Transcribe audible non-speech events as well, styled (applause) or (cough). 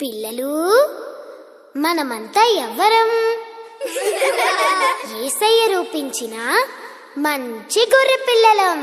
పిల్లలు మనమంతా ఎవ్వరం. (laughs) ఏసయ్య రూపించిన మంచి గొర్రె పిల్లలం